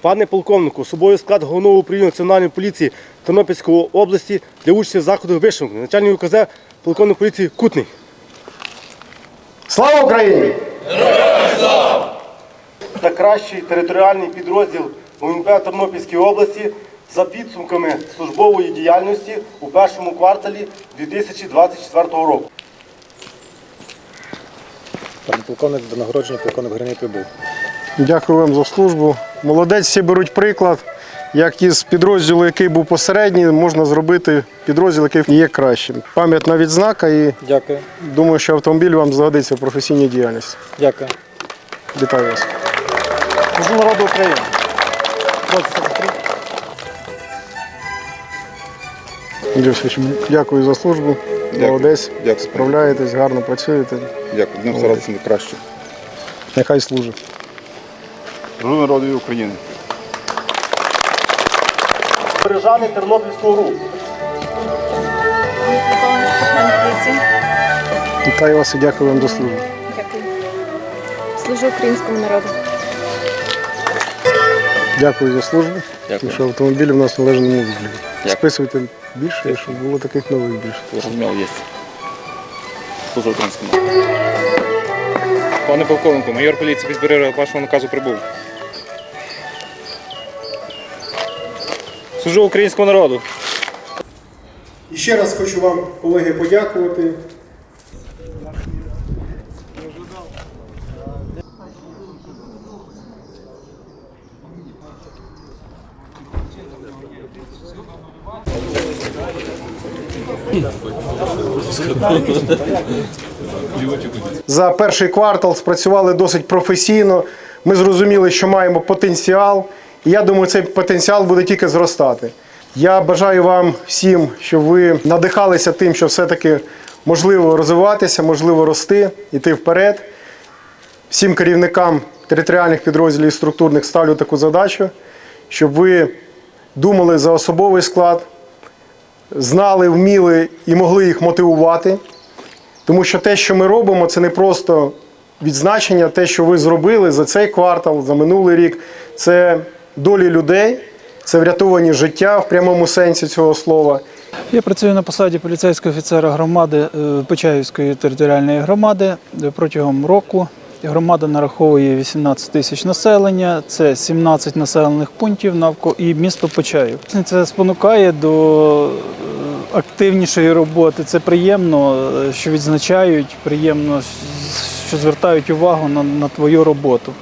Пане полковнику, особовий склад головного управління Національної поліції Тернопільської області для участі в заходу вишуканий. Начальник УКЗ полковник поліції Кутний. Слава Україні! Та кращий територіальний підрозділ ГУНП Тернопільської області за підсумками службової діяльності у першому кварталі 2024 року. Пане полковник, до нагородження полковник Гриній прибув. Дякую вам за службу. Молодець, всі беруть приклад. Як із підрозділу, який був посередній, можна зробити підрозділ, який є кращим. Пам'ятна відзнака і Дякую. думаю, що автомобіль вам згодиться в професійній діяльності. Дякую. Вітаю вас. Служу народу України. Дякую за службу. Молодець. Дякую. Справляєтесь, гарно працюєте. Дякую. Старатися на краще. Нехай служить. Служу народу України. Бережани Тернопільського руху. Вітаю вас і дякую вам за службу. Дякую. Служу українському народу. Дякую за службу. Дякую. Тому що автомобіль у нас належному вигляді. Списуйте більше, щоб було таких нових більше. Є. Служу українському. Пане полковнику, майор поліції Підбережжя вашого наказу прибув. Служу українському народу. І ще раз хочу вам, колеги, подякувати. За перший квартал спрацювали досить професійно. Ми зрозуміли, що маємо потенціал, і я думаю, цей потенціал буде тільки зростати. Я бажаю вам всім, щоб ви надихалися тим, що все-таки можливо розвиватися, можливо рости, йти вперед. Всім керівникам територіальних підрозділів і структурних ставлю таку задачу, щоб ви думали за особовий склад, знали, вміли і могли їх мотивувати. Тому що те, що ми робимо, це не просто відзначення, те, що ви зробили за цей квартал, за минулий рік, це долі людей, це врятовані життя в прямому сенсі цього слова. Я працюю на посаді поліцейського офіцера громади е, Почаївської територіальної громади протягом року. Громада нараховує 18 тисяч населення, це 17 населених пунктів навколо і місто Почаїв. Це спонукає до е, активнішої роботи. Це приємно, е, що відзначають, приємно, що звертають увагу на, на твою роботу.